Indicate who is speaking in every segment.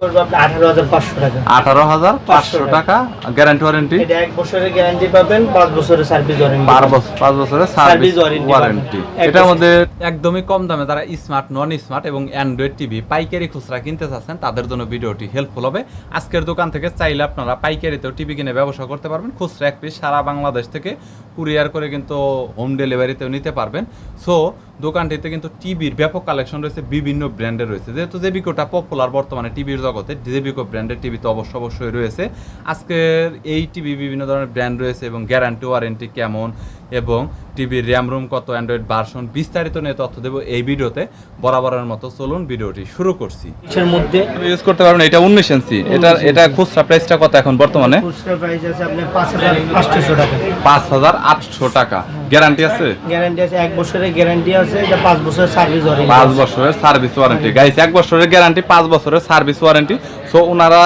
Speaker 1: পড়বে আপনার আঠারো হাজার পাঁচশো টাকা।
Speaker 2: আঠারো হাজার পাঁচশো টাকা। গ্যারান্টি ওয়ারেন্টি
Speaker 1: এক বছরের গ্যারান্টি পাবেন পাঁচ বছরের সার্ভিস ওয়ারেন্টি
Speaker 2: পাঁচ বছরের সার্ভিস ওয়ারেন্টি এটার মধ্যে
Speaker 3: একদমই কম দামে যারা স্মার্ট নন স্মার্ট এবং অ্যান্ড্রয়েড টিভি পাইকারি খুচরা কিনতে চাচ্ছেন তাদের জন্য ভিডিওটি হেল্পফুল হবে। আজকের দোকান থেকে চাইলে আপনারা পাইকারিতেও টিভি কিনে ব্যবসা করতে পারবেন। খুচরা এক পিস সারা বাংলাদেশ থেকে কুরিয়ার করে কিন্তু হোম ডেলিভারিতেও নিতে পারবেন। সো দোকানটিতে কিন্তু টিভির ব্যাপক কালেকশন রয়েছে, বিভিন্ন ব্র্যান্ডে রয়েছে। যেহেতু জেবিকোটা পপুলার বর্তমানে টিভির জগতে জেবিকো ব্র্যান্ডের টিভি তো অবশ্য অবশ্যই রয়েছে। আজকের এই টিভি বিভিন্ন ধরনের ব্র্যান্ড রয়েছে এবং গ্যারান্টি ওয়ারেন্টি কেমন এবং টিভির র্যাম রুম কত অ্যান্ড্রয়েড ভার্সন বিস্তারিত নিয়ে তথ্য দেবো এই ভিডিওতে। বরাবরের মতো চলুন ভিডিওটি শুরু করছি।
Speaker 1: এর মধ্যে
Speaker 2: ইউজ করতে পারবেন এটা উনিশ ইঞ্চি এটা এটা খুচরা প্রাইসটা কত এখন বর্তমানে?
Speaker 1: খুচরা প্রাইস আছে পাঁচ হাজার টাকা।
Speaker 2: পাঁচ হাজার আটশো টাকা। গ্যারান্টি আছে?
Speaker 1: গ্যারান্টি আছে এক বছরের গ্যারান্টি আছে এটা পাঁচ বছরের সার্ভিস ওয়ারেন্টি
Speaker 2: পাঁচ বছরের সার্ভিস ওয়ারেন্টি গাইস এক বছরের গ্যারান্টি পাঁচ বছরের সার্ভিস ওয়ারেন্টি সো ওনারা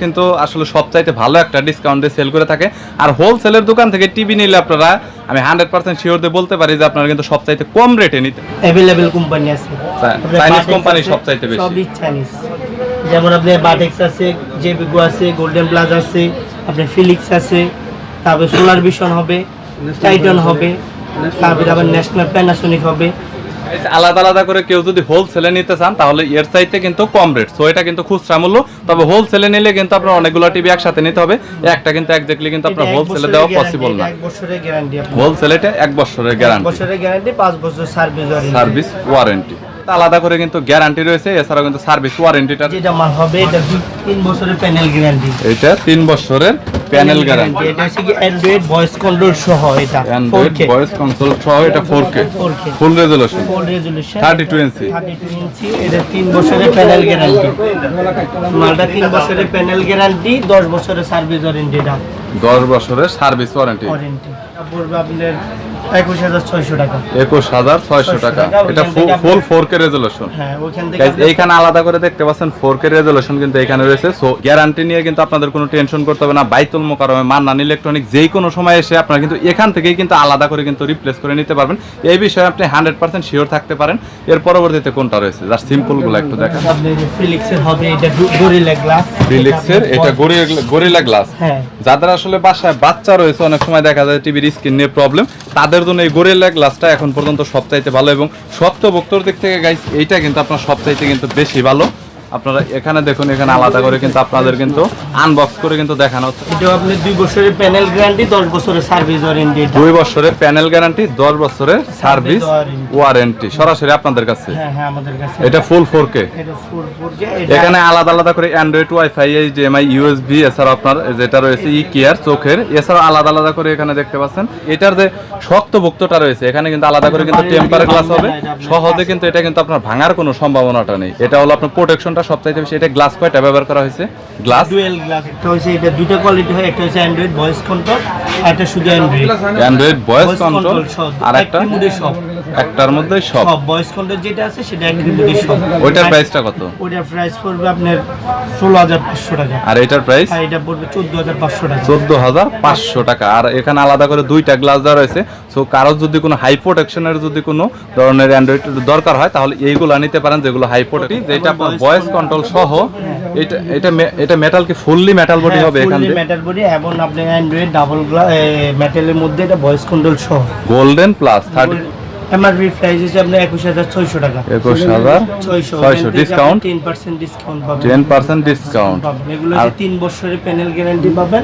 Speaker 2: কিন্তু আসলে সবচাইতে ভালো একটা ডিসকাউন্ট সেল করে থাকে। আর হোলসেলের দোকান থেকে টিভি নিলে আপনারা আমি হান্ড্রেড পার্সেন্ট শিওর দিয়ে বলতে পারি যে আপনারা কিন্তু সবচাইতে কম রেটে নিতে
Speaker 1: অ্যাভেলেবেল কোম্পানি আছে।
Speaker 2: চাইনিজ কোম্পানি
Speaker 1: আছে,
Speaker 2: সবচাইতে বেশি।
Speaker 1: সবই চাইনিজ যেমন আপনার বাটেক্স আছে জেবিগো আছে গোল্ডেন প্লাস আছে আপনার ফিলিক্স আছে তারপরে সোলার ভিশন হবে টাইটন হবে তারপরে আবার ন্যাশনাল প্যানাসোনিক হবে।
Speaker 2: আলাদা আলাদা করে কেউ যদি হোলসেলে নিতে চান তাহলে এর চাইতে কিন্তু কম রেট সো এটা কিন্তু খুচরা মূল্য। তবে হোলসেলে নিলে কিন্তু আপনার অনেকগুলো টিভি একসাথে নিতে হবে। একটা কিন্তু একজাক্টলি কিন্তু আপনার হোলসেলে দেওয়া পসিবল না।
Speaker 1: হোলসেলেটা এক বছরের গ্যারান্টি
Speaker 2: এক বছরের গ্যারান্টি
Speaker 1: পাঁচ বছর সার্ভিস
Speaker 2: সার্ভিস ওয়ারেন্টি আলাদা করে কিন্তু গ্যারান্টি রয়েছে এছাড়াও কিন্তু সার্ভিস ওয়ারেন্টিটা
Speaker 1: যেটা মাল হবে এটা দু- তিন বছরের প্যানেল গ্যারান্টি
Speaker 2: এটা তিন বছরের প্যানেল গ্যারান্টি
Speaker 1: এটা হচ্ছে কি অ্যান্ড্রয়েড ভয়েস কন্ট্রোল সহ এটা
Speaker 2: অ্যান্ড্রয়েড ভয়েস কনসোল সহ এটা 4K
Speaker 1: 4K
Speaker 2: ফুল রেজোলিউশন
Speaker 1: ফুল রেজুলেশন
Speaker 2: 32 ইঞ্চি
Speaker 1: 32 ইঞ্চি এটা তিন বছরের প্যানেল গ্যারান্টি মালটা তিন বছরের প্যানেল গ্যারান্টি দশ বছরের সার্ভিস ওয়ারেন্টি এটা
Speaker 2: 10 বছরের সার্ভিস ওয়ারেন্টি
Speaker 1: ওয়ারেন্টি পড়বে আপনার একুশ হাজার ছয়শো টাকা।
Speaker 2: 21600 টাকা।
Speaker 1: টাকা,
Speaker 2: এটা ফুল 4K রেজোলিউশন
Speaker 1: হ্যাঁ
Speaker 2: এইখানে আলাদা করে দেখতে পাচ্ছেন ফোর কে রেজলিউশন কিন্তু এখানে রয়েছে। সো গ্যারান্টি নিয়ে কিন্তু আপনাদের কোনো টেনশন করতে হবে না। বাইতুল মোকারমে মান্নান ইলেকট্রনিক যেই কোনো সময় এসে আপনারা কিন্তু এখান থেকেই কিন্তু আলাদা করে কিন্তু রিপ্লেস করে নিতে পারবেন। এই বিষয়ে আপনি হান্ড্রেড পার্সেন্ট শিওর থাকতে পারেন। এর পরবর্তীতে কোনটা রয়েছে? সিম্পলগুলো একটু দেখেন।
Speaker 1: ফিলিক্সের হবে এটা গরিলা গ্লাস
Speaker 2: ফিলিক্সের এটা গরিলা গ্লাস যাদের আসলে বাসায় বাচ্চা রয়েছে অনেক সময় দেখা যায় টিভির স্ক্রিন নিয়ে প্রবলেম তাদের জন্য এই লাগ গ্লাসটা এখন পর্যন্ত সবচাইতে ভালো এবং শক্ত বক্তর দিক থেকে গাইস এইটা কিন্তু আপনার সবচাইতে কিন্তু বেশি ভালো। আপনারা এখানে দেখুন এখানে আলাদা করে কিন্তু আপনাদের কিন্তু আনবক্স করে কিন্তু দেখানো হচ্ছে।
Speaker 1: এটা আপনার দুই বছরের প্যানেল গ্যারান্টি দশ বছরের সার্ভিস ওয়ারেন্টি এটা।
Speaker 2: দুই বছরের প্যানেল গ্যারান্টি দশ বছরের সার্ভিস ওয়ারেন্টি সরাসরি আপনাদের কাছে।
Speaker 1: হ্যাঁ হ্যাঁ আমাদের কাছে।
Speaker 2: এটা ফুল ফোর কে
Speaker 1: এটা ফুল ফুল যে এটা
Speaker 2: এখানে আলাদা আলাদা করে অ্যান্ড্রয়েড ওয়াইফাই এইচডিএমআই ইউএসবি এছাড়া আপনার যেটা রয়েছে ই কেয়ার চোখের এছাড়া আলাদা আলাদা করে এখানে দেখতে পাচ্ছেন। এটার যে শক্ত ভুক্তটা রয়েছে এখানে কিন্তু আলাদা করে কিন্তু টেম্পার গ্লাস হবে। সহজে কিন্তু এটা কিন্তু আপনার ভাঙার কোনো সম্ভাবনাটা নেই। এটা হলো আপনার প্রোটেকশনটা সবচাইতে বেশি এটা গ্লাস কয়টা ব্যবহার করা হয়েছে? গ্লাস
Speaker 1: ডুয়েল গ্লাস একটা হচ্ছে এটা দুটো কোয়ালিটি হয় একটা হচ্ছে অ্যান্ড্রয়েড ভয়েস কন্ট্রোল আর একটা শুধু অ্যান্ড্রয়েড
Speaker 2: অ্যান্ড্রয়েড ভয়েস কন্ট্রোল আর একটা?
Speaker 1: remote সব।
Speaker 2: একটার মধ্যে সব?
Speaker 1: সব ভয়েস কন্ট্রোল যেটা আছে সেটা এক রিমোটে সব।
Speaker 2: ওইটার প্রাইসটা কত?
Speaker 1: ওইটার প্রাইস পড়বে আপনার ষোলো হাজার পাঁচশো টাকা।
Speaker 2: আর এটার প্রাইস
Speaker 1: আর এটা পড়বে চোদ্দ হাজার পাঁচশো টাকা।
Speaker 2: চোদ্দ হাজার পাঁচশো টাকা। আর এখানে আলাদা করে দুইটা গ্লাস দেওয়া রয়েছে। সো কারোর যদি কোনো হাই প্রোটেকশনের যদি কোনো ধরনের অ্যান্ড্রয়েড দরকার হয় তাহলে এইগুলো নিতে পারেন যেগুলো হাই প্রোটেক্ট যেটা আপনার ভয়েস কন্ট্রোল সহ। এটা এটা এটা মেটাল কি ফুললি মেটাল বডি হবে এখান থেকে
Speaker 1: মেটাল বডি এবং আপনার অ্যান্ড্রয়েড ডাবল মেটালের মধ্যে এটা ভয়েস কন্ট্রোল সহ।
Speaker 2: Golden Plus thirty
Speaker 1: MRP price হচ্ছে আপনার একুশ হাজার ছয়শো টাকা।
Speaker 2: একুশ হাজার
Speaker 1: ছয়শো।
Speaker 2: ছয়শো ডিসকাউন্ট
Speaker 1: টেন পার্সেন্ট ডিসকাউন্ট পাবেন।
Speaker 2: টেন পার্সেন্ট ডিসকাউন্ট
Speaker 1: পাবেন। এগুলো
Speaker 2: আর
Speaker 1: হচ্ছে তিন বছরের প্যানেল গ্যারান্টি পাবেন।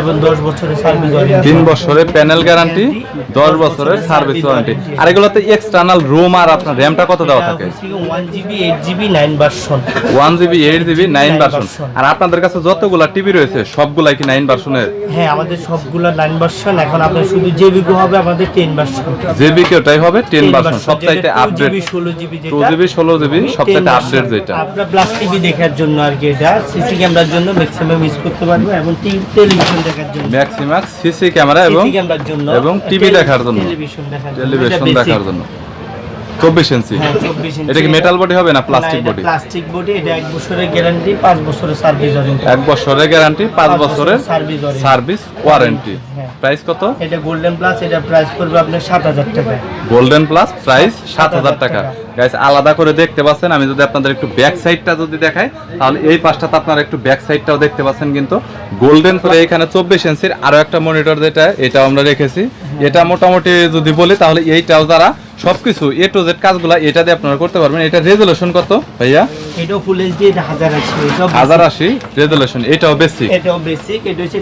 Speaker 1: এবং দশ বছরের সার্ভিস ওয়ারেন্টি
Speaker 2: বছরের প্যানেল গ্যারান্টি দশ বছরের সার্ভিস ওয়ারেন্টি আর এগুলোতে এক্সটার্নাল রুম আর আপনার র্যামটা কত দেওয়া থাকে?
Speaker 1: One GB eight GB nine version
Speaker 2: one GB eight GB nine version আর আপনাদের কাছে যতগুলা টিভি রয়েছে সবগুলাই কি নাইন ভার্সনের
Speaker 1: হ্যাঁ আমাদের সবগুলো নাইন ভার্সন এখন আপনার শুধু জেবিগো হবে আমাদের টেন ভার্সন
Speaker 2: জেবি কে ওটাই হবে টেন ভার্সন সবচাইতে আপডেট
Speaker 1: জিবি ষোলো জিবি
Speaker 2: টু
Speaker 1: যেটা
Speaker 2: জিবি জিবি সবচাইতে আপডেট যেটা।
Speaker 1: আপনার প্লাস টিভি দেখার জন্য আর কি এটা। সিসি ক্যামেরার জন্য ম্যাক্সিমাম ইউজ করতে পারব এবং টেলিভিশন দেখার জন্য।
Speaker 2: ম্যাক্সিমাম সিসি ক্যামেরা এবং
Speaker 1: ক্যামেরার জন্য।
Speaker 2: এবং টিভি দেখার জন্য।
Speaker 1: টেলিভিশন দেখার জন্য
Speaker 2: টেলিভিশন
Speaker 1: এটা basic।
Speaker 2: দেখার জন্য চব্বিশ ইঞ্চি
Speaker 1: হ্যাঁ
Speaker 2: এটা কি মেটাল বডি হবে না প্লাস্টিক বডি
Speaker 1: প্লাস্টিক বডি এটা এক বছরের গ্যারান্টি পাঁচ বছরের সার্ভিস ওয়ারেন্টি
Speaker 2: এক বছরের গ্যারান্টি পাঁচ বছরের। সার্ভিস ওয়ারেন্টি
Speaker 1: হ্যাঁ।
Speaker 2: প্রাইস কত?
Speaker 1: এটা গোল্ডেন প্লাস এটা প্রাইস পড়বে আপনার সাত হাজার টাকা।
Speaker 2: গোল্ডেন প্লাস প্রাইস সাত হাজার
Speaker 1: 7,000
Speaker 2: টাকা। গাইস আলাদা করে দেখতে পাচ্ছেন আমি যদি আপনাদের একটু ব্যাক সাইডটা যদি দেখাই তাহলে এই পাশটাতে আপনারা একটু ব্যাক সাইডটাও দেখতে পাচ্ছেন কিন্তু। গোল্ডেন পরে এখানে চব্বিশ ইঞ্চির আরও একটা মনিটর যেটা এটাও আমরা রেখেছি। এটা মোটামুটি যদি বলি তাহলে এইটাও যারা সবকিছু এ টু জেড কাজগুলো এটা দিয়ে আপনারা করতে পারবেন। এটা রেজুলেশন কত ভাইয়া?
Speaker 1: এটাও ফুল এইচডি এটা হাজার আশি এটাও
Speaker 2: হাজার আশি রেজুলেশন এটাও বেশি
Speaker 1: এটাও বেসিক এটা হচ্ছে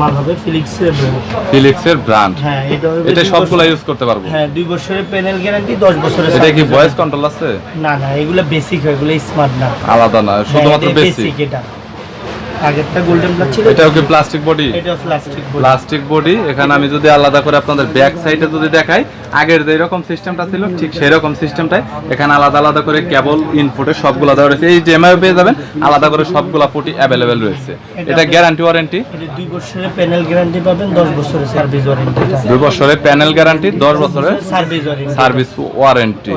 Speaker 1: মাল হবে
Speaker 2: ব্র্যান্ড
Speaker 1: হ্যাঁ এটা
Speaker 2: এটা সবগুলো ইউজ করতে পারব।
Speaker 1: হ্যাঁ বছরের প্যানেল গ্যারান্টি দশ বছরের
Speaker 2: এটা কি ভয়েস কন্ট্রোল আছে?
Speaker 1: না না এগুলো বেসিক এগুলো স্মার্ট না।
Speaker 2: আলাদা না শুধুমাত্র
Speaker 1: হ্যাঁ,
Speaker 2: বেসিক
Speaker 1: বেসিক এটা। আগেরটা গোল্ডেন প্লাস ছিল।
Speaker 2: এটাও কি প্লাস্টিক বডি
Speaker 1: এটা প্লাস্টিক
Speaker 2: প্লাস্টিক বডি এখানে আমি যদি আলাদা করে আপনাদের ব্যাক সাইডে যদি দেখাই আগের যে এরকম সিস্টেমটা ছিল ঠিক সেই রকম সিস্টেমটাই এখানে আলাদা আলাদা করে কেবল ইনপুটে সবগুলো দেওয়া রয়েছে। এই জেমআই পেয়ে যাবেন আলাদা করে সবগুলা পটি অ্যাভেলেবেল রয়েছে। এটা গ্যারান্টি ওয়ারেন্টি
Speaker 1: এটা দুই বছরের প্যানেল গ্যারান্টি পাবেন দশ বছরের সার্ভিস ওয়ারেন্টি
Speaker 2: দুই বছরের প্যানেল গ্যারান্টি দশ বছরের
Speaker 1: service warranty
Speaker 2: service warranty
Speaker 1: Warranty।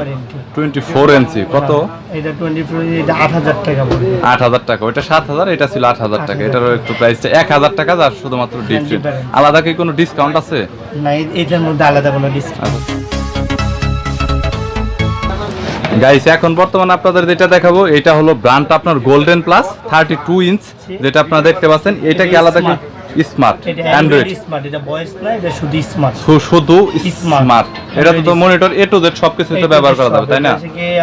Speaker 2: Twenty four inch কত?
Speaker 1: এটা টোয়েন্টি ফোর এটা আট হাজার টাকা পড়বে
Speaker 2: আট হাজার টাকা ওইটা সাত হাজার এটা ছিল আট হাজার টাকা। এটারও একটু প্রাইসটা এক হাজার টাকা যার শুধুমাত্র ডিফারেন্ট আলাদা কি কোনো ডিসকাউন্ট আছে?
Speaker 1: না এটার মধ্যে আলাদা কোনো ডিসকাউন্ট
Speaker 2: গাইস এখন বর্তমানে আপনাদের যেটা দেখাবো এটা হলো ব্র্যান্ড আপনার Golden Plus thirty two inch যেটা আপনারা দেখতে পাচ্ছেন এটা কি আলাদা কি। স্মার্ট অ্যান্ড্রয়েড
Speaker 1: স্মার্ট এটা ভয়েস না এটা শুধু স্মার্ট
Speaker 2: শুধু স্মার্ট এটা তো মনিটর এ টু জেড সবকিছুতে ব্যবহার করা যাবে তাই না?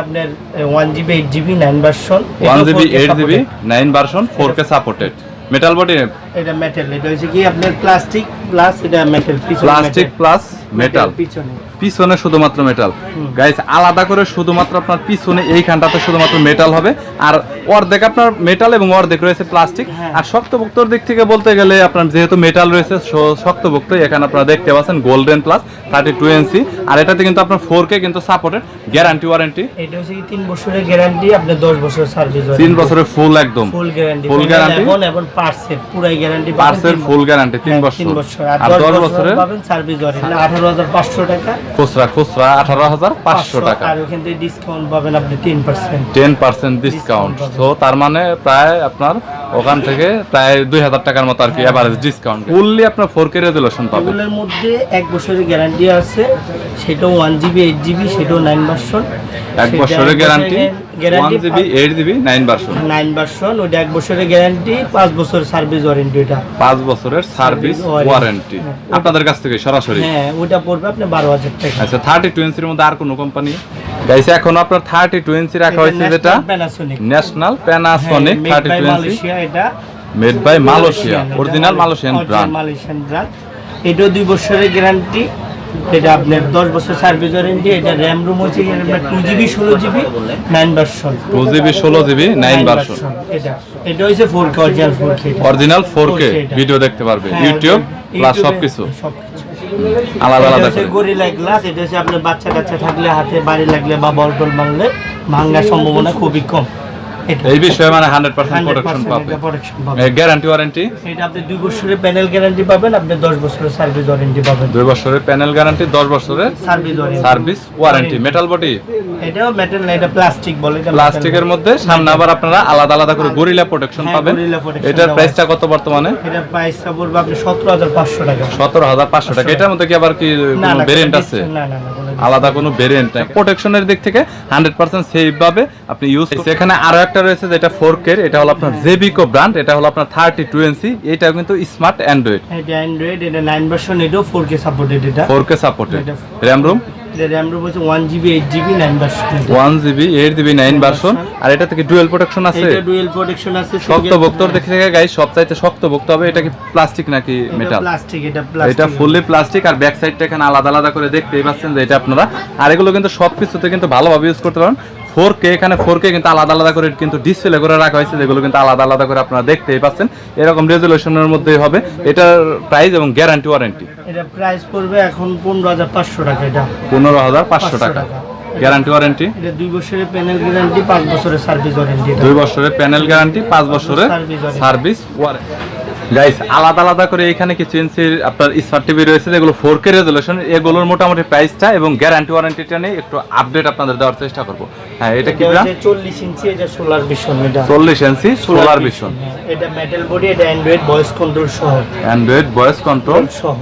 Speaker 1: আপনার one GB eight GB nine version
Speaker 2: one GB eight GB nine version four K supported metal body
Speaker 1: এটা মেটাল এটা হচ্ছে কি আপনার প্লাস্টিক প্লাস এটা মেটাল
Speaker 2: প্লাস্টিক প্লাস মেটাল
Speaker 1: পিছনে।
Speaker 2: পিছনে শুধুমাত্র মেটাল গাইস আলাদা করে শুধুমাত্র আপনার পিছনে এইখানটাতে শুধুমাত্র মেটাল হবে। আর অর্ধেক আপনার মেটাল এবং অর্ধেক রয়েছে প্লাস্টিক
Speaker 1: হ্যাঁ।
Speaker 2: আর শক্তভুক্তর দিক থেকে বলতে গেলে আপনার যেহেতু মেটাল রয়েছে শক্তভুক্ত এখানে আপনারা দেখতে পাচ্ছেন Golden Plus thirty two NC আর এটাতে কিন্তু আপনার ফোর কে কিন্তু সাপোর্টেড গ্যারান্টি ওয়ারেন্টি
Speaker 1: এটা হচ্ছে তিন বছরের গ্যারান্টি আপনার দশ বছর সার্ভিস
Speaker 2: তিন বছরের ফুল একদম।
Speaker 1: Full guarantee
Speaker 2: guarantee?
Speaker 1: এবং পার্সের পুরাই গ্যারান্টি
Speaker 2: পার্সের ফুল গ্যারান্টি তিন বছর।
Speaker 1: তিন বছর।
Speaker 2: আর দশ বছরের
Speaker 1: পাবেন সার্ভিস ওয়ারেন্টি আঠারো হাজার পাঁচশো টাকা।
Speaker 2: খুচরা খুচরা আঠারো হাজার পাঁচশো টাকা।
Speaker 1: আর ওখান থেকে ডিসকাউন্ট পাবেন আপনি ten percent
Speaker 2: ten percent discount তো তার মানে প্রায় আপনার ওখান থেকে প্রায় দুই হাজার টাকার মতো আর কি অ্যাভারেজ ডিসকাউন্ট ফুললি আপনার ফোর কে রেজুলেশন পাবেন।
Speaker 1: এগুলোর মধ্যে এক বছরের গ্যারান্টি আছে সেটাও ওয়ান জিবি এইট জিবি সেটাও নাইন ভার্সন
Speaker 2: এক বছরের guarantee one GB eight GB nine version
Speaker 1: nine version ওটা এক বছরের গ্যারান্টি পাঁচ বছর সার্ভিস ওয়ারেন্টি ওটা
Speaker 2: পাঁচ বছরের সার্ভিস ওয়ারেন্টি। আপনাদের কাছ থেকে সরাসরি।
Speaker 1: হ্যাঁ ওটা পড়বে আপনি বারো হাজার টাকা।
Speaker 2: আচ্ছা থার্টি টোয়েন্সির মধ্যে আর কোনো কোম্পানি গাইছে এখন আপনার থার্টি টোয়েন্সি রাখা হয়েছে যেটা? National Panasonic thirty twenty
Speaker 1: Malaysia এটা?
Speaker 2: Made by Malaysia original Malaysian brand
Speaker 1: Malaysian brand দুই বছরের গ্যারান্টি এটা আপনার দশ বছর সার্ভিস ওয়ারেন্টি এটা র্যাম রুম হচ্ছে টু জিবি ষোলো GB nine version
Speaker 2: two GB ষোলো জিবি নাইন ভার্সন
Speaker 1: এটা। এটা হচ্ছে four K original four K
Speaker 2: original four K
Speaker 1: 4K
Speaker 2: video দেখতে পারবে।
Speaker 1: হ্যাঁ,
Speaker 2: ইউটিউব প্লাস সবকিছু। আলাদা আলাদা করে।
Speaker 1: গরিলা গ্লাস এটা হচ্ছে আপনার বাচ্চা কাচ্চা থাকলে হাতে বাড়ি লাগলে বা বল টল ভাঙলে ভাঙার সম্ভাবনা খুবই কম। এটা
Speaker 2: এই বিষয়ে মানে হান্ড্রেড পার্সেন্ট প্রোটেকশন
Speaker 1: 100%
Speaker 2: পাবে। গ্যারান্টি ওয়ারেন্টি
Speaker 1: এটা আপনি দুই বছরের প্যানেল গ্যারান্টি পাবেন আপনি দশ বছরের সার্ভিস ওয়ারেন্টি পাবেন।
Speaker 2: দুই বছরের প্যানেল গ্যারান্টি দশ বছরের
Speaker 1: service warranty
Speaker 2: service warranty metal body
Speaker 1: এটাও মেটাল না এটা প্লাস্টিক বলে এটা
Speaker 2: প্লাস্টিকের মধ্যে সামনে আবার আপনারা আলাদা আলাদা করে গরিলা প্রোটেকশন
Speaker 1: হ্যাঁ,
Speaker 2: পাবেন। এটার প্রাইসটা কত বর্তমানে?
Speaker 1: এটা প্রাইসটা পড়বে আপনি সতেরো হাজার পাঁচশো টাকা।
Speaker 2: সতেরো হাজার পাঁচশো টাকা। এটার মধ্যে কি আবার কি কোনো ভেরিয়েন্ট আছে?
Speaker 1: না না না
Speaker 2: আলাদা কোনো ভেরিয়েন্ট নাই। প্রোটেকশনের দিক থেকে হান্ড্রেড পার্সেন্ট সেফ ভাবে আপনি ইউজ এখানে আরও একটা রয়েছে যেটা ফোর কে এটা হলো আপনার জেবিকো ব্র্যান্ড এটা হলো আপনার থার্টি টু এনসি এটাও কিন্তু স্মার্ট অ্যান্ড্রয়েড
Speaker 1: এটা অ্যান্ড্রয়েড এটা নাইন ভার্সন এটাও ফোর কে সাপোর্টেড এটা।
Speaker 2: Four K supported RAM ROM
Speaker 1: RAM ROM হচ্ছে one GB eight GB nine version
Speaker 2: one GB eight GB nine version আর এটা থেকে ডুয়েল প্রোটেকশন আছে?
Speaker 1: এটা ডুয়েল প্রোটেকশন আছে
Speaker 2: শক্ত ভক্তর দেখে থেকে গাই সব চাইতে শক্ত হবে এটা কি প্লাস্টিক নাকি মেটাল
Speaker 1: প্লাস্টিক এটা প্লাস্টিক
Speaker 2: এটা ফুললি প্লাস্টিক আর ব্যাক সাইডটা এখানে আলাদা আলাদা করে দেখতেই পাচ্ছেন যে এটা আপনারা। আর এগুলো কিন্তু সব কিছুতে কিন্তু ভালোভাবে ইউজ করতে পারেন। ফোর কে এখানে ফোর কে কিন্তু আলাদা আলাদা করে কিন্তু ডিসপ্লে করে রাখা হয়েছে যেগুলো কিন্তু আলাদা আলাদা করে আপনারা দেখতেই পাচ্ছেন। এরকম রেজুলেশনের মধ্যেই হবে। এটার প্রাইস এবং গ্যারান্টি ওয়ারেন্টি
Speaker 1: এটা প্রাইস পড়বে এখন পনেরো হাজার পাঁচশো টাকা এটা।
Speaker 2: পনেরো হাজার পাঁচশো টাকা। গ্যারান্টি ওয়ারেন্টি
Speaker 1: এটা বছরের প্যানেল গ্যারান্টি পাঁচ বছরের সার্ভিস ওয়ারেন্টি
Speaker 2: বছরের প্যানেল গ্যারান্টি পাঁচ বছরের সার্ভিস ওয়ারেন্টি গাইস আলাদা আলাদা করে এখানে কিছু ইঞ্চির আপনার স্মার্ট টিভি রয়েছে যেগুলো ফোর কে রেজলিউশন এগুলোর মোটামুটি প্রাইসটা এবং গ্যারান্টি ওয়ারেন্টিটা নিয়ে একটু আপডেট আপনাদের দেওয়ার চেষ্টা করব। হ্যাঁ এটা কি
Speaker 1: চল্লিশ ইঞ্চি এটা সোলার ভিশন এটা।
Speaker 2: চল্লিশ ইঞ্চি সোলার ভিশন
Speaker 1: হ্যাঁ, এটা মেটাল বডি এটা অ্যান্ড্রয়েড ভয়েস কন্ট্রোল সহ।
Speaker 2: অ্যান্ড্রয়েড ভয়েস কন্ট্রোল
Speaker 1: সহ।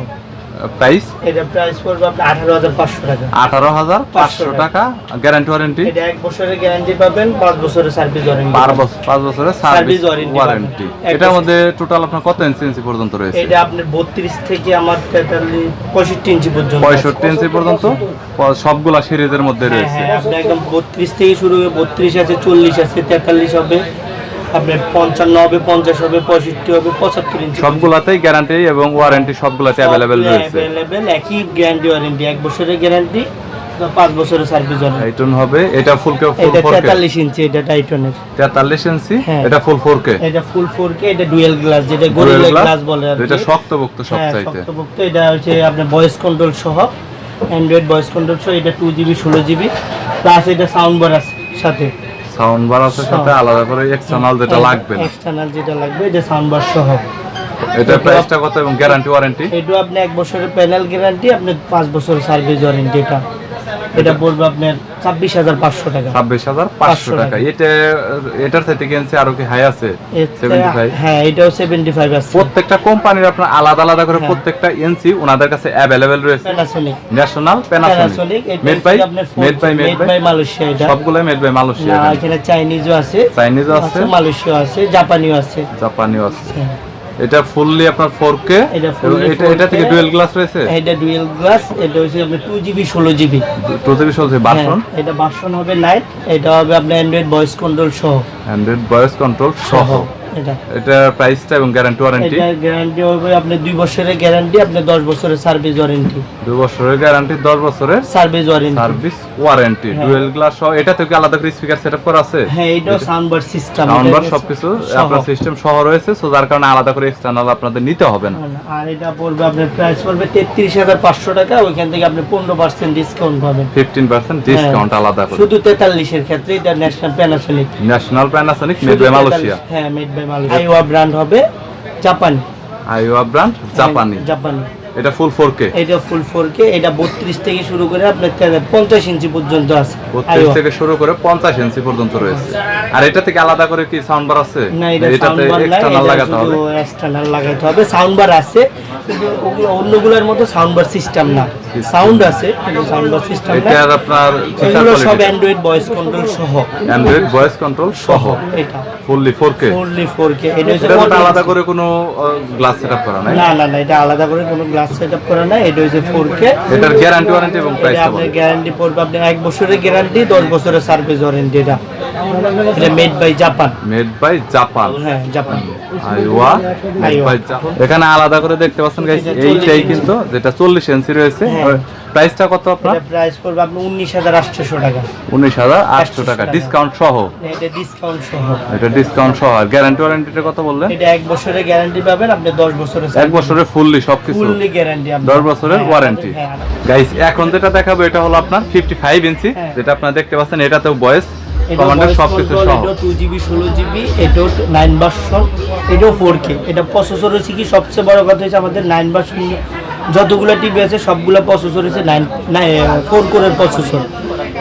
Speaker 2: প্রাইস
Speaker 1: এটা প্রাইস পড়বে আপনার আঠারো হাজার পাঁচশো টাকা।
Speaker 2: আঠারো হাজার পাঁচশো টাকা। গ্যারান্টি ওয়ারেন্টি
Speaker 1: এটা এক বছরের গ্যারান্টি পাবেন পাঁচ বছরের সার্ভিস ওয়ারেন্টি
Speaker 2: বারো বছর পাঁচ বছরের সার্ভিস ওয়ারেন্টি। এটার মধ্যে টোটাল আপনার কত ইঞ্চি ইঞ্চি পর্যন্ত রয়েছে?
Speaker 1: এটা আপনার বত্রিশ থেকে আমার তেতাল্লিশ পঁয়ষট্টি ইঞ্চি পর্যন্ত।
Speaker 2: পঁয়ষট্টি ইঞ্চি পর্যন্ত? সবগুলা সিরিজের মধ্যে
Speaker 1: হ্যাঁ
Speaker 2: রয়েছে।
Speaker 1: হ্যাঁ একদম বত্রিশ থেকে শুরু হবে বত্রিশ আছে চল্লিশ আছে তেতাল্লিশ হবে। আপনার পঞ্চান্ন হবে পঞ্চাশ হবে পঁয়ষট্টি হবে পঁচাত্তর ইঞ্চি
Speaker 2: সবগুলাতেই গ্যারান্টি এবং ওয়ারেন্টি সবগুলাতে অ্যাভেলেবেল রয়েছে।
Speaker 1: অ্যাভেলেবেল একই গ্যারান্টি ওয়ারেন্টি এক বছরের গ্যারান্টি পাঁচ বছরের সার্ভিস ওয়ারেন্টি
Speaker 2: টাইটন হবে এটা ফুল কে ফুল
Speaker 1: এটা
Speaker 2: ফোর কে
Speaker 1: তেতাল্লিশ ইঞ্চি এটা টাইটনের
Speaker 2: তেতাল্লিশ ইঞ্চি
Speaker 1: হ্যাঁ।
Speaker 2: এটা ফুল
Speaker 1: এটা ফুল ফোর কে এটা ডুয়েল গ্লাস যেটা গরিলা গ্লাস বলে আর
Speaker 2: এটা
Speaker 1: কি।
Speaker 2: শক্তপোক্ত সব
Speaker 1: হ্যাঁ
Speaker 2: চাইতে।
Speaker 1: শক্তপোক্ত এটা হচ্ছে আপনার ভয়েস কন্ট্রোল সহ অ্যান্ড্রয়েড ভয়েস কন্ট্রোল সহ এটা জিবি ষোলো জিবি প্লাস এটা সাউন্ড বার আছে সাথে।
Speaker 2: সাউন্ড বার আছে সাথে আলাদা করে এক্সটারনাল যেটা লাগবে
Speaker 1: এক্সটারনাল যেটা লাগবে এটা সাউন্ড বার সহ।
Speaker 2: এটা প্রাইসটা কত এবং গ্যারান্টি ওয়ারেন্টি
Speaker 1: এটা আপনি এক বছরের প্যানেল গ্যারান্টি আপনি পাঁচ বছরের সার্ভিস ওয়ারেন্টি এটা। এটা পড়বে আপনার ছাব্বিশ হাজার পাঁচশো টাকা।
Speaker 2: ছাব্বিশ হাজার পাঁচশো টাকা। এটা এটার কিনছে আরও কি হাই আছে?
Speaker 1: হ্যাঁ এটাও সেভেন্টি ফাইভ আছে।
Speaker 2: প্রত্যেকটা কোম্পানির আপনার আলাদা আলাদা করে
Speaker 1: হ্যাঁ।
Speaker 2: প্রত্যেকটা এনসি ওনাদের কাছে অ্যাভেলেবেল রয়েছে। National Panasonic made by made by made by
Speaker 1: Malaysia এটা।
Speaker 2: সবগুলো মেড বাই মালয়েশিয়া
Speaker 1: এখানে চাইনিজও আছে
Speaker 2: চাইনিজও আছে।
Speaker 1: মালয়েশিয়া আছে জাপানিও আছে।
Speaker 2: জাপানিও আছে।
Speaker 1: হ্যাঁ।
Speaker 2: এটা ফুললি আপনার 4K
Speaker 1: এটা
Speaker 2: এটা থেকে ডুয়াল গ্লাস রয়েছে?
Speaker 1: এটা ডুয়াল গ্লাস এটা হচ্ছে আপনার টু জিবি ষোলো জিবি
Speaker 2: ভার্সন বাসন
Speaker 1: এটা বাসন হবে লাইট এটা হবে আপনার Android ভয়েস কন্ট্রোল সহ।
Speaker 2: Android ভয়েস কন্ট্রোল সহ।
Speaker 1: এটা।
Speaker 2: এটা প্রাইসটা এবং গ্যারান্টি ওয়ারেন্টি
Speaker 1: এটা গ্যারান্টি হবে আপনার দুই বছরের গ্যারান্টি আপনার দশ বছরের সার্ভিস ওয়ারেন্টি
Speaker 2: দুই বছরের গ্যারান্টি 10 বছরের
Speaker 1: সার্ভিস ওয়ারেন্টি
Speaker 2: সার্ভিস ওয়ারেন্টি
Speaker 1: হ্যাঁ।
Speaker 2: ডুয়েল গ্লাস সহ এটা আলাদা করে স্পিকার সেটআপ করা আছে?
Speaker 1: হ্যাঁ এটাও সাউন্ডবার সিস্টেম
Speaker 2: সাউন্ডবার সবকিছু আপনার সিস্টেম সহ রয়েছে সো যার কারণে আলাদা করে এক্সটার্নাল আপনাদের নিতে হবে না।
Speaker 1: আর এটা পড়বে আপনার প্রাইস পড়বে তেত্রিশ হাজার পাঁচশো টাকা ওইখান থেকে আপনি পনেরো পার্সেন্ট ডিসকাউন্ট পাবেন।
Speaker 2: 15% ডিসকাউন্ট আলাদা করে।
Speaker 1: শুধু তেতাল্লিশের ক্ষেত্রে এটা National Panasonic
Speaker 2: National Panasonic made by Malaysia
Speaker 1: হ্যাঁ মেড আইওয়া ব্র্যান্ড হবে জাপানি।
Speaker 2: আইওয়া ব্র্যান্ড জাপানি।
Speaker 1: জাপানি।
Speaker 2: এটা ফুল 4K
Speaker 1: এটা ফুল ফোর কে এটা বত্রিশ থেকে শুরু করে আপনার পঞ্চাশ ইঞ্চি পর্যন্ত আছে।
Speaker 2: 32 থেকে শুরু করে 50 ইঞ্চি পর্যন্ত রয়েছে। আর এটা থেকে আলাদা করে কি সাউন্ড বার আছে?
Speaker 1: না এটা
Speaker 2: এটাতে এক্সটার্নাল লাগাতে হবে।
Speaker 1: এক্সটার্নাল লাগাতে হবে। সাউন্ড বার আছে কিন্তু ওগুলো অন্যগুলোর মতো সাউন্ড বার সিস্টেম না। সাউন্ড আছে কিন্তু সাউন্ড বার সিস্টেম না।
Speaker 2: এটার আপনার
Speaker 1: এগুলো সব অ্যান্ড্রয়েড ভয়েস কন্ট্রোল সহ।
Speaker 2: অ্যান্ড্রয়েড ভয়েস কন্ট্রোল সহ।
Speaker 1: এটা।
Speaker 2: Fully 4K
Speaker 1: fully four K এটা হচ্ছে
Speaker 2: এটা তো
Speaker 1: 40
Speaker 2: আলাদা করে কোনো গ্লাস সেটআপ করা নাই?
Speaker 1: না না না এটা আলাদা করে কোনো গ্লাস সেটআপ করা না এটা হচ্ছে ফোর
Speaker 2: এটার গ্যারান্টি ওয়ারেন্টি এবং প্রাইস
Speaker 1: এটা আপনার গ্যারান্টি পড়বে আপনি এক বছরের গ্যারান্টি দশ বছরের সার্ভিস ওয়ারেন্টি এটা। এটা made by Japan
Speaker 2: made by Japan
Speaker 1: হ্যাঁ Japan
Speaker 2: Aiwa made by Japan এখানে আলাদা করে দেখতে পাচ্ছেন গাইস এইটাই কিন্তু যেটা 40 ইঞ্চি রয়েছে।
Speaker 1: হ্যাঁ।
Speaker 2: প্রাইসটা কত আপনার?
Speaker 1: এটা প্রাইস পড়বে আপনি উনিশ হাজার আটশোশো টাকা।
Speaker 2: 19800 টাকা। ডিসকাউন্ট সহ?
Speaker 1: এটা ডিসকাউন্ট সহ।
Speaker 2: এটা ডিসকাউন্ট সহ। আর গ্যারান্টি ওয়ারেন্টিটা কত বললেন?
Speaker 1: এটা এক বছরের গ্যারান্টি পাবেন আপনি দশ বছরের
Speaker 2: এক বছরের ফুললি সবকিছু।
Speaker 1: ফুললি গ্যারান্টি
Speaker 2: দশ বছরের ওয়ারেন্টি
Speaker 1: হ্যাঁ
Speaker 2: গাইস এখন যেটা দেখাবো এটা হলো আপনার 55 ইঞ্চি
Speaker 1: হ্যাঁ।
Speaker 2: যেটা আপনারা দেখতে পাচ্ছেন এটাতেও বয়েস
Speaker 1: এটা
Speaker 2: কমান্ডার
Speaker 1: voice
Speaker 2: সবকিছু সহ।
Speaker 1: এটাও টু জিবি ষোলো জিবি এটাও নাইন ভার্সন এটাও ফোর কে এটা প্রসেসর হচ্ছে কি সবচেয়ে বড় কথা হচ্ছে আমাদের নাইন ভার্সন যতগুলো টিভি আছে সবগুলো প্রসেসর হচ্ছে নাইন ফোর কোরের প্রসেসর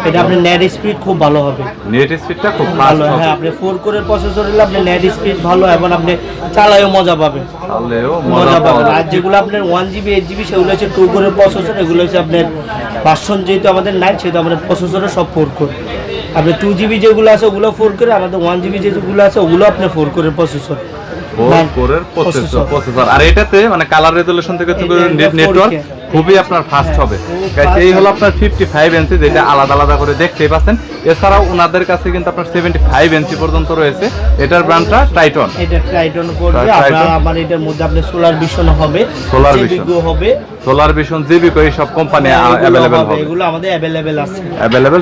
Speaker 1: এটা আপনার নেট স্পিড খুব ভালো হবে।
Speaker 2: নেট স্পিডটা খুব
Speaker 1: ভালো হ্যাঁ আপনি ফোর কোরের প্রসেসর হলে আপনি নেট স্পিড ভালো এবং আপনি চালায়ও মজা পাবেন। মজা পাবেন। আর যেগুলো আপনার ওয়ান জিবি এইট জিবি সেগুলো হচ্ছে টু কোরের প্রসেসর এগুলো হচ্ছে আপনার ভার্সন যেহেতু আমাদের নাই সেহেতু আমাদের প্রসেসরে সব ফোর কোর আপনি টু জিবি যেগুলো আছে ওগুলো ফোর করে আমাদের ওয়ান জিবি যেগুলো আছে ওগুলো আপনার ফোর কোরের প্রসেসর
Speaker 2: কোরের প্রসেসর আর এটাতে মানে কালার রেজোলিউশন থেকে নেটওয়ার্ক খুবই আপনার ফাস্ট হবে। এই হলো আপনার 55 ইঞ্চি যেটা আলাদা আলাদা করে দেখতেই পাচ্ছেন। এছাড়াও ওনাদের কাছে কিন্তু আপনার 75 ইঞ্চি পর্যন্ত রয়েছে। এটার ব্র্যান্ডটা টাইটন
Speaker 1: এটা আপনার আমার এটার মধ্যে আপনার সোলার ভিশন হবে
Speaker 2: Solar
Speaker 1: JB হবে।
Speaker 2: সোলার ভিশন জিবি এই সব কোম্পানি
Speaker 1: হবে,
Speaker 2: হবে।
Speaker 1: এগুলো আমাদের আছে।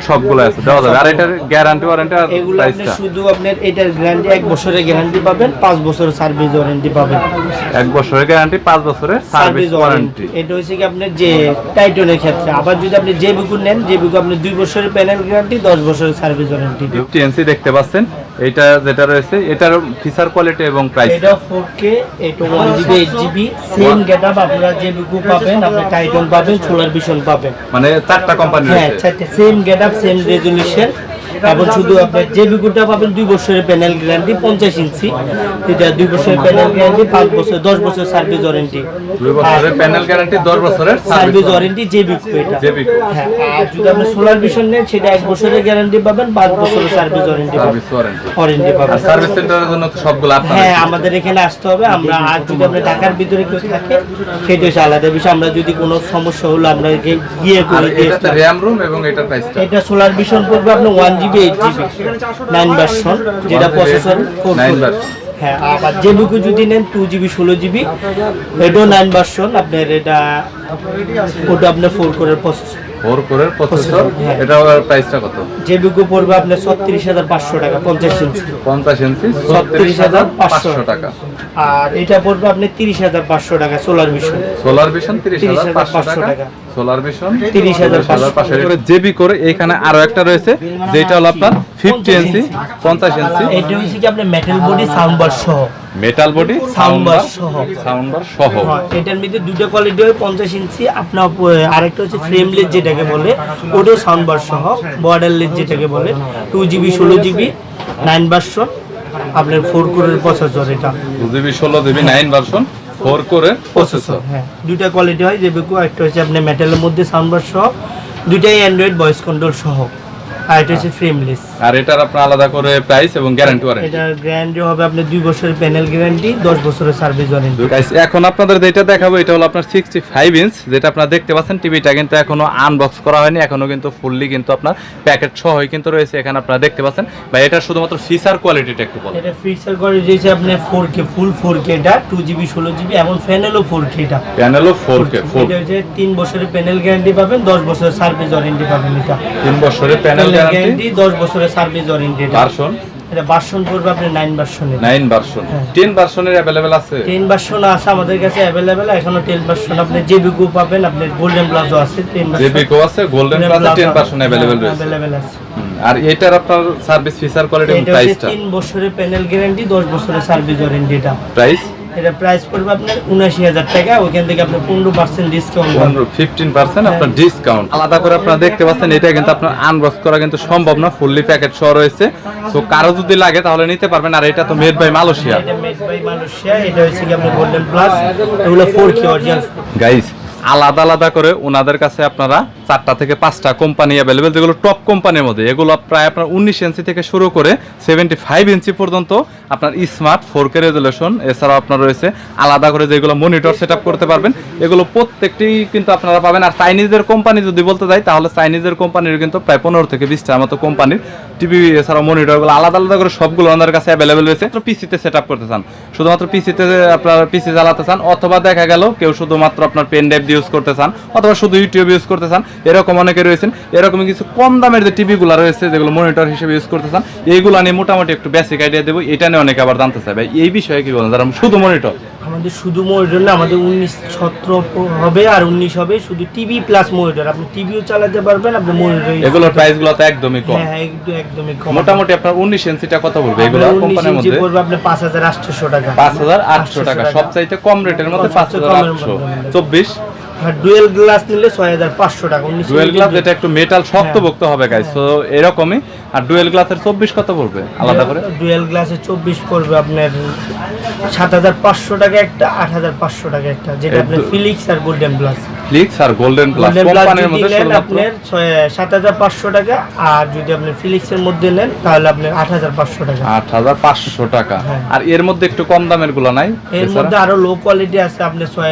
Speaker 2: সবগুলো আছে দেওয়া যাবে। আর এটার গ্যারান্টি ওয়ারেন্টি আর
Speaker 1: এগুলো আপনি শুধু আপনার এটার গ্যারান্টি এক বছরের গ্যারান্টি পাবেন বছরের সার্ভিস ওয়ারেন্টি পাবেন।
Speaker 2: এক বছরের গ্যারান্টি বছরের সার্ভিস ওয়ারেন্টি
Speaker 1: এটা হচ্ছে কি আপনার যে টাইটনের ক্ষেত্রে। আবার যদি আপনি যে বুকু নেন যে বুকু আপনি দুই বছরের প্যানেল গ্যারান্টি দশ বছরের সার্ভিস ওয়ারেন্টি
Speaker 2: টিএনসি দেখতে পাচ্ছেন। এটা যেটা রয়েছে এটার ফিচার কোয়ালিটি এবং প্রাইস
Speaker 1: এটা ফোর কে এটা one GB eight GB same get up আপনারা যে বুকু পাবেন আপনি টাইটন পাবেন সোলার ভিশন পাবেন।
Speaker 2: মানে চারটা কোম্পানি
Speaker 1: হ্যাঁ
Speaker 2: রয়েছে।
Speaker 1: চারটে same get up same resolution এবং শুধু আপনি যে বিকুটা পাবেন দুই বছরের প্যানেল গ্যারান্টি পঞ্চাশ ইঞ্চি এটা দুই বছরের প্যানেল গ্যারান্টি পাঁচ বছর দশ বছর সার্ভিস ওয়ারেন্টি
Speaker 2: দুই বছরের প্যানেল গ্যারান্টি দশ বছরের
Speaker 1: সার্ভিস ওয়ারেন্টি যে বিকু এটা। হ্যাঁ। আর যদি আপনি সোলার ভিশন নেন সেটা এক বছরের গ্যারান্টি পাবেন পাঁচ বছরের সার্ভিস ওয়ারেন্টি
Speaker 2: ওয়ারেন্টি
Speaker 1: ওয়ারেন্টি পাবেন।
Speaker 2: সার্ভিস সেন্টারের জন্য সবগুলো আপনার
Speaker 1: হ্যাঁ আমাদের এখানে আসতে হবে। আমরা আর যদি আমরা ঢাকার ভিতরে কেউ থাকে সেটা হচ্ছে আলাদা বিষয়। আমরা যদি কোনো সমস্যা হলো আমরা গিয়ে- গিয়ে করে। দিয়ে
Speaker 2: র্যাম রুম এবং এটার প্রাইসটা
Speaker 1: এটা সোলার ভিশন পড়বে আপনার one GB eight GB nine version যেটা প্রসেসর হ্যাঁ আবার যে বুকু যদি নেন টু জিবি ষোলো জিবি এটাও নাইন ভার্সন আপনার এটা ওটা আপনার ফোর কোরের প্রসেসর
Speaker 2: ফোর কোরের প্রসেসর
Speaker 1: হ্যাঁ।
Speaker 2: প্রাইসটা কত?
Speaker 1: যে বুকু পড়বে আপনার ছত্রিশ হাজার পাঁচশো টাকা পঞ্চাশ ইঞ্চি
Speaker 2: পঞ্চাশ ইঞ্চি ছত্রিশ হাজার পাঁচশো। টাকা।
Speaker 1: আর এটা পড়বে আপনার তিরিশ হাজার পাঁচশো টাকা সোলার ভিশন
Speaker 2: সোলার ভিশন তিরিশ হাজার পাঁচশো
Speaker 1: 30,500
Speaker 2: টাকা
Speaker 1: টাকা।
Speaker 2: সোলার ভিশন
Speaker 1: 30,500
Speaker 2: করে জেবি করে এখানে আরও একটা রয়েছে যেটা হলো আপনার ফিফটি ইঞ্চি পঞ্চাশ ইঞ্চি
Speaker 1: এটা হচ্ছে কি আপনার মেটাল বডি সাউন্ড বার সহ।
Speaker 2: মেটাল বডি
Speaker 1: Sound bar সহ।
Speaker 2: সাউন্ড বার সহ
Speaker 1: এটার মধ্যে দুটো কোয়ালিটি হয় পঞ্চাশ ইঞ্চি আপনার আরেকটা হচ্ছে ফ্রেমলেস যেটাকে বলে ওটাও সাউন্ড বার সহ বর্ডারলেস যেটাকে বলে টু জিবি ষোলো জিবি নাইন ভার্সন আপনার ফোর কোরের প্রসেসর এটা।
Speaker 2: টু জিবি ষোলো জিবি নাইন ভার্সন ফোর কোরের প্রসেসর
Speaker 1: হ্যাঁ। দুইটা কোয়ালিটি হয় যে বেকু একটা হচ্ছে আপনি মেটালের মধ্যে সাউন্ড বার সহ, দুইটাই অ্যান্ড্রয়েড ভয়েস কন্ট্রোল সহ। আর এটা হচ্ছে ফ্রেমলেস
Speaker 2: আর এটার আপনার আলাদা করে প্রাইস এবং গ্যারান্টি ওয়ারেন্টি
Speaker 1: এটার গ্যারান্টি হবে আপনার দুই বছরের প্যানেল গ্যারান্টি দশ বছরের সার্ভিস ওয়ারেন্টি
Speaker 2: Guys, এখন আপনাদের যেটা দেখাবো এটা হলো আপনার সিক্সটি ফাইভ ইঞ্চ যেটা আপনারা দেখতে পাচ্ছেন টিভিটা কিন্তু এখনও আনবক্স করা হয়নি এখনও কিন্তু ফুললি কিন্তু আপনার প্যাকেট সহই কিন্তু রয়েছে এখানে আপনারা দেখতে পাচ্ছেন। বা এটা শুধুমাত্র ফিচার কোয়ালিটিটা একটু বলেন।
Speaker 1: এটা ফিচার করে দিয়েছে আপনার ফোর কে ফুল ফোর কে এটা টু জিবি ষোলো জিবি এমন প্যানেলও ফোর কে এটা।
Speaker 2: প্যানেলও ফোর কে ফোর
Speaker 1: এটা হচ্ছে তিন বছরের প্যানেল গ্যারান্টি পাবেন দশ বছরের সার্ভিস ওয়ারেন্টি পাবেন এটা।
Speaker 2: বছরের প্যানেল গ্যারান্টি
Speaker 1: গ্যারান্টি দশ বছরের সার্ভিস ওয়ারেন্টি
Speaker 2: ভার্সন
Speaker 1: এটা ভার্সন পড়বে আপনার নাইন ভার্সনে
Speaker 2: নাইন ভার্সন
Speaker 1: হ্যাঁ।
Speaker 2: টেন ভার্সনের অ্যাভেলেবেল আছে?
Speaker 1: টেন ভার্সন আছে আমাদের কাছে অ্যাভেলেবেল এখনও টেন ভার্সন আপনি যে বিকু পাবেন আপনার গোল্ডেন প্লাজো আছে
Speaker 2: Golden Plus ten version available রয়েছে।
Speaker 1: অ্যাভেলেবেল আছে।
Speaker 2: আর এটার আপনার সার্ভিস ফিচার কোয়ালিটি এবং প্রাইসটা
Speaker 1: তিন বছরের প্যানেল গ্যারান্টি দশ বছরের সার্ভিস ওয়ারেন্টি এটা।
Speaker 2: প্রাইস
Speaker 1: এটা প্রাইস পড়বে আপনার উনাশি হাজার টাকা ওইখান থেকে আপনার পনেরো পার্সেন্ট ডিসকাউন্ট
Speaker 2: পনেরো ফিফটিন পার্সেন্ট আপনার ডিসকাউন্ট আলাদা করে আপনারা দেখতে পাচ্ছেন এটা কিন্তু আপনার আনবক্স করা কিন্তু সম্ভব না ফুললি প্যাকেট সহ রয়েছে। সো কারও যদি লাগে তাহলে নিতে পারবেন আর এটা তো মেড বাই মালয়েশিয়া
Speaker 1: এটা মেড বাই মালয়েশিয়া এটা হচ্ছে কি আপনার গোল্ডেন প্লাস এগুলো ফোর কে অরিজিনাল
Speaker 2: গাইস আলাদা আলাদা করে ওনাদের কাছে আপনারা চারটা থেকে পাঁচটা কোম্পানি অ্যাভেলেবেল যেগুলো টপ কোম্পানির মধ্যে। এগুলো প্রায় আপনার উনিশ ইঞ্চি থেকে শুরু করে সেভেন্টি ফাইভ ইঞ্চি পর্যন্ত আপনার স্মার্ট ফোর কে রেজুলেশন এছাড়াও আপনার রয়েছে আলাদা করে যেগুলো মনিটর সেট করতে পারবেন। এগুলো প্রত্যেকটি কিন্তু আপনারা পাবেন। আর চাইনিজের কোম্পানি যদি বলতে যাই, তাহলে চাইনিজের কোম্পানির কিন্তু প্রায় পনেরো থেকে বিশটার মতো কোম্পানির টিভি এছাড়াও মনিটরগুলো আলাদা আলাদা করে সবগুলো ওনাদের কাছে অ্যাভেলেবেল রয়েছে। পিসিতে সেট করতে চান। শুধুমাত্র পিসিতে আপনার পিসি চালাতে চান, অথবা দেখা গেল কেউ শুধুমাত্র আপনার পেন ড্রাইভ ইউজ করতে চান, অথবা শুধু ইউটিউব ইউজ করতে চান। এরকম অনেকে রয়েছেন এরকমই কিছু কম দামের যে টিভিগুলো রয়েছে যেগুলো মনিটর হিসেবে ইউজ করতে চান এইগুলো নিয়ে মোটামুটি একটু বেসিক আইডিয়া দেবো এটা নিয়ে অনেকে আবার জানতে চাই ভাই এই বিষয়ে কি বলেন? যারা শুধু মনিটর
Speaker 1: আমাদের শুধু মনিটর না আমাদের উনিশ সতেরো হবে আর উনিশ হবে শুধু টিভি প্লাস মনিটর আপনি টিভিও চালাতে পারবেন আপনি মনিটর
Speaker 2: এগুলোর প্রাইসগুলো তো একদমই কম।
Speaker 1: হ্যাঁ একদম একদমই কম।
Speaker 2: মোটামুটি আপনার উনিশ ইঞ্চিটা কত বলবে এগুলো কোম্পানির মধ্যে?
Speaker 1: পড়বে আপনার পাঁচ হাজার আটশোশো টাকা।
Speaker 2: পাঁচ হাজার আটশো টাকা। সবচাইতে কম রেটের মধ্যে পাঁচ হাজার আটশো। চব্বিশ?
Speaker 1: ডুয়েল গ্লাস নিলে ছয় হাজার পাঁচশো টাকা
Speaker 2: ডুয়েল গ্লাস যেটা একটু মেটাল শক্তভুক্ত হবে গাইস তো এরকমই। আর ডুয়েল গ্লাসের চব্বিশ কত পড়বে? আলাদা করে?
Speaker 1: ডুয়েল গ্লাসে চব্বিশ পড়বে আপনার সাত হাজার পাঁচশো টাকা একটা আট হাজার পাঁচশো টাকা একটা যেটা আপনার ফিলিক্স আর গোল্ডেন প্লাস
Speaker 2: ফ্লিক্স আর গোল্ডেন প্লাস কোম্পানির মধ্যে
Speaker 1: আপনার সাত হাজার পাঁচশো টাকা আর যদি আপনি ফিলিক্সের মধ্যে নেন তাহলে আপনার আট হাজার পাঁচশো টাকা।
Speaker 2: আট হাজার পাঁচশো টাকা।
Speaker 1: হ্যাঁ।
Speaker 2: আর এর মধ্যে একটু কম দামেরগুলো নাই
Speaker 1: এর মধ্যে আরও লো কোয়ালিটি আছে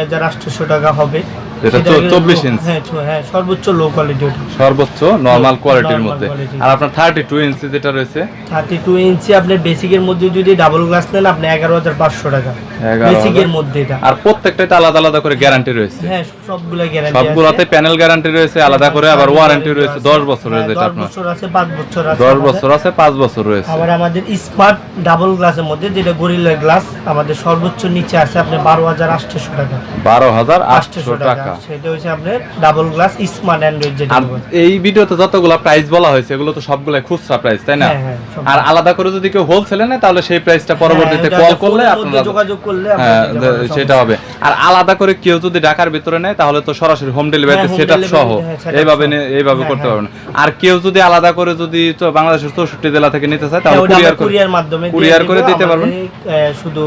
Speaker 1: হাজার আটশোশো টাকা হবে। সেটা
Speaker 2: 24 ইঞ্চি।
Speaker 1: হ্যাঁ হ্যাঁ সর্বোচ্চ লো কোয়ালিটি
Speaker 2: সর্বোচ্চ নর্মাল কোয়ালিটির মধ্যে। আর আপনার থার্টি টু ইঞ্চি যেটা রয়েছে?
Speaker 1: থার্টি টু ইঞ্চি আপনার বেসিকের মধ্যে যদি ডাবল গ্লাস নেন আপনি এগারো হাজার পাঁচশো টাকা।
Speaker 2: 11,000
Speaker 1: বেসিকের মধ্যে এটা।
Speaker 2: আর প্রত্যেকটাতে আলাদা আলাদা করে গ্যারান্টি রয়েছে।
Speaker 1: হ্যাঁ সবগুলা গ্যারান্টি
Speaker 2: সবগুলোতে প্যানেল গ্যারান্টি রয়েছে আলাদা করে আবার ওয়ারেন্টি রয়েছে দশ বছরের যেটা
Speaker 1: বছর আছে বছর আছে।
Speaker 2: বছর আছে পাঁচ বছর রয়েছে।
Speaker 1: আবার আমাদের স্মার্ট ডাবল গ্লাসের মধ্যে যেটা গ্লাস আমাদের সর্বোচ্চ নিচে আছে আপনি টাকা।
Speaker 2: বারো হাজার আটশো
Speaker 1: আটশোশো
Speaker 2: টাকা। টাকা।
Speaker 1: সেটা হচ্ছে আপনার ডাবল গ্লাস স্মার্ট অ্যান্ড্রয়েড যেটা
Speaker 2: এই ভিডিওতে যতগুলো প্রাইস বলা হয়েছে এগুলো তো সবগুলো খুচরা প্রাইস তাই না?
Speaker 1: হ্যাঁ, হ্যাঁ।
Speaker 2: আর আলাদা করে যদি কেউ হোলসেলে নেয় তাহলে সেই প্রাইসটা পরবর্তীতে
Speaker 1: হ্যাঁ,
Speaker 2: কল করলে আপনারা
Speaker 1: যোগাযোগ করলে
Speaker 2: সেটা হবে আর আলাদা করে কেউ যদি ঢাকার ভিতরে নেয় তাহলে তো সরাসরি হোম ডেলিভারিতে সেট
Speaker 1: আপ
Speaker 2: সহ।
Speaker 1: হ্যাঁ,
Speaker 2: এইভাবে এইভাবে
Speaker 1: হ্যাঁ,
Speaker 2: করতে
Speaker 1: হ্যাঁ।
Speaker 2: পারবেন আর কেউ যদি আলাদা করে যদি বাংলাদেশের চৌষট্টি জেলা থেকে নিতে চায় তাহলে কুরিয়ার
Speaker 1: মাধ্যমে
Speaker 2: কুরিয়ার করে দিতে পারবেন।
Speaker 1: শুধু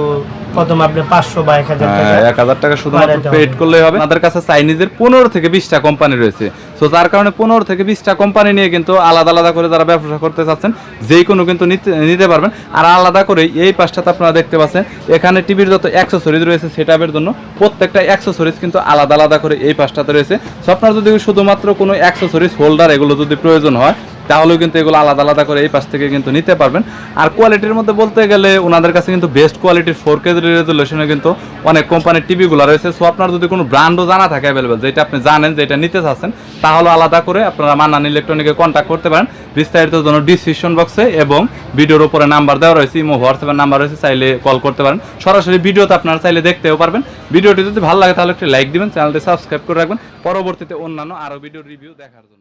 Speaker 1: প্রথম আপনি পাঁচশো বা এক হাজার টাকা
Speaker 2: হ্যাঁ, টাকা শুধুমাত্র পেড করলেই হবে। আমাদের কাছে চাইনিজের পনেরো থেকে বিশটা কোম্পানি রয়েছে। তো তার কারণে পনেরো থেকে বিশটা কোম্পানি নিয়ে কিন্তু আলাদা আলাদা করে যারা ব্যবসা করতে চাচ্ছেন যে কোনো কিন্তু নিতে নিতে পারবেন। আর আলাদা করে এই পাশটাতে আপনারা দেখতে পাচ্ছেন এখানে টিভির যত অ্যাক্সেসরিজ রয়েছে সেটাপের জন্য প্রত্যেকটা অ্যাক্সেসরিজ কিন্তু আলাদা আলাদা করে এই পাশটাতে রয়েছে। তো আপনার যদি শুধুমাত্র কোনো অ্যাক্সেসরিজ হোল্ডার এগুলো যদি প্রয়োজন হয় তাহলেও কিন্তু এগুলো আলাদা আলাদা করে এই পাশ থেকে কিন্তু নিতে পারবেন। আর কোয়ালিটির মধ্যে বলতে গেলে ওনাদের কাছে কিন্তু বেস্ট কোয়ালিটির ফোর কে রেজুলেশনে কিন্তু অনেক কোম্পানির টিভিগুলো রয়েছে। সো আপনার যদি কোনো ব্র্যান্ডও জানা থাকে অ্যাভেলেবেল যেটা আপনি জানেন যেটা নিতে চাচ্ছেন, তাহলে আলাদা করে আপনারা মান্নান ইলেকট্রনিকে কন্ট্যাক্ট করতে পারেন। বিস্তারিত জন্য ডিসক্রিপশন বক্সে এবং ভিডিওর উপরে নাম্বার দেওয়া রয়েছে, ইমো হোয়াটসঅ্যাপের নাম্বার রয়েছে, চাইলে কল করতে পারেন। সরাসরি ভিডিওতে আপনারা চাইলে দেখতেও পারবেন। ভিডিওটি যদি ভালো লাগে তাহলে একটি লাইক দিবেন, চ্যানেলটি সাবস্ক্রাইব করে রাখবেন। পরবর্তীতে অন্যান্য আরও ভিডিও রিভিউ দেখার জন্য।